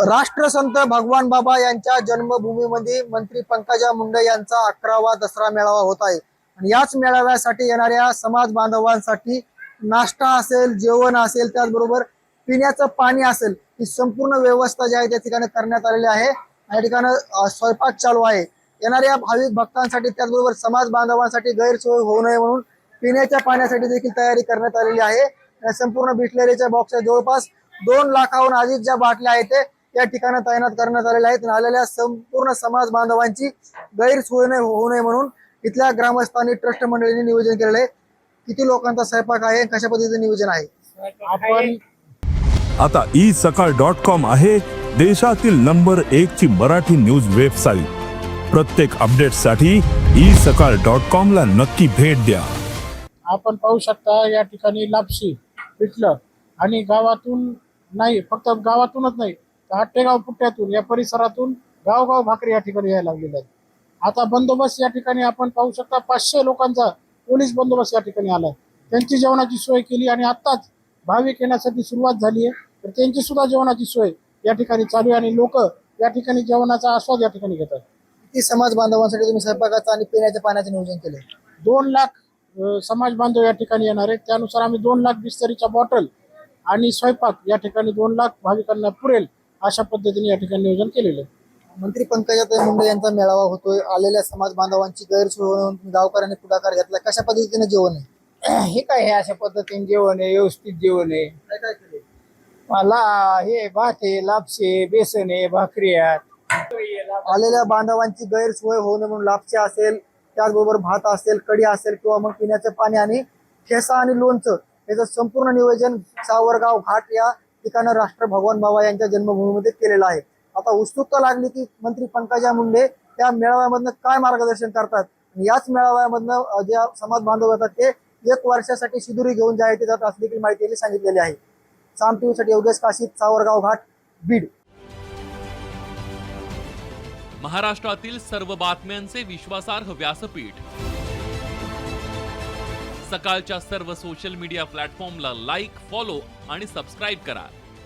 राष्ट्रसंत भगवान बाबा यांच्या जन्मभूमीमध्ये मंत्री पंकजा मुंडे यांचा अकरावा दसरा मेळावा होत आहे. आणि याच मेळाव्यासाठी येणाऱ्या समाज बांधवांसाठी नाश्ता असेल जेवण असेल त्याचबरोबर पिण्याचं पाणी असेल ही संपूर्ण व्यवस्था जी आहे त्या ठिकाणी करण्यात आलेली आहे. या ठिकाणी स्वयंपाक चालू आहे. येणाऱ्या भाविक भक्तांसाठी त्याचबरोबर समाज बांधवांसाठी गैरसोय होऊ नये म्हणून पिण्याच्या पाण्यासाठी देखील तयारी करण्यात आलेली आहे. संपूर्ण बिस्लेरीच्या बॉक्सच्या जवळपास दोन लाखाहून अधिक ज्या बाटल्या आहेत ते या ठिकाणी तैनात करण्यात आलेल्या आहेत आणि आलेल्या संपूर्ण समाज बांधवांची गैरसोय नाही होऊ नये म्हणून इथल्या ग्रामस्थांनी ट्रस्ट मंडळींनी नियोजन केलेलं आहे. किती लोकांचा स्वयंपाक आहे कशा पद्धतीचं नियोजन आहे? आपण आता ई सकाळ डॉट कॉम आहे देशातील नंबर एक ची मराठी न्यूज वेबसाईट प्रत्येक अपडेटसाठी ई सकाळ डॉट कॉम ला नक्की भेट द्या. आपण पाहू शकता या ठिकाणी लापशी पिठलं आणि गावातून नाही फक्त गावातूनच नाही आट्टेगाव पुट्ट्यातून या परिसरातून गावगाव भाकरी या ठिकाणी यायला लागलेल्या आहेत. आता बंदोबस्त या ठिकाणी आपण पाहू शकता पाचशे लोकांचा पोलीस बंदोबस्त या ठिकाणी आलाय. त्यांची जेवणाची सोय केली आणि आत्ताच भाविक येण्यासाठी सुरुवात झाली आहे. तर त्यांची सुद्धा जेवणाची सोय या ठिकाणी चालू आहे आणि लोक या ठिकाणी जेवणाचा आस्वाद या ठिकाणी घेतात. किती समाज बांधवांसाठी तुम्ही स्वयंपाकाचं आणि पिण्याच्या पाण्याचं नियोजन केले दोन लाख समाज बांधव या ठिकाणी येणार आहेत. त्यानुसार आम्ही दोन लाख बिस्तरीच्या बॉटल आणि स्वयंपाक या ठिकाणी दोन लाख भाविकांना पुरेल. अशा पद्धतीने या ठिकाणी नियोजन केलेलं आहे. मंत्री पंकजा मुंडे यांचा मेळावा होतोय. आलेल्या समाज बांधवांची गैरसोय होऊन गावकऱ्यांनी पुढाकार घेतला. कशा पद्धतीने जेवण आहे? हे काय हे अशा पद्धतीने जेवण आहे? व्यवस्थित जेवण आहे. काय काय मला हे भात आहे लापशे बेसन आहे भाकरी आहेत आलेल्या बांधवांची गैरसोय होऊ नये म्हणून लापशी असेल त्याचबरोबर भात असेल कढी असेल किंवा मग पिण्याचं पाणी आणि ठेसा आणि लोणचं याचं संपूर्ण नियोजन सावरगाव घाट या ठिकाणं राष्ट्र भगवान बाबा यांच्या जन्मभूमीमध्ये केलेलं आहे. आता उत्सुकता लागली की मंत्री पंकजा मुंडे त्या मेळाव्यामधनं काय मार्गदर्शन करतात? याच मेळाव्यामधनं ज्या जे समाज बांधव येतात ते एक वर्षासाठी शिदुरी घेऊन जायचे जात असल्याची माहिती त्यांनी सांगितलेली आहे. साम टीव्हीसाठी योगेश काशीत सावरगाव घाट बीड. महाराष्ट्रातील सर्व बातम्यांचे विश्वासार्ह व्यासपीठ. सकाळच्या सर्व सोशल मीडिया प्लॅटफॉर्मला लाईक फॉलो आणि सबस्क्राईब करा.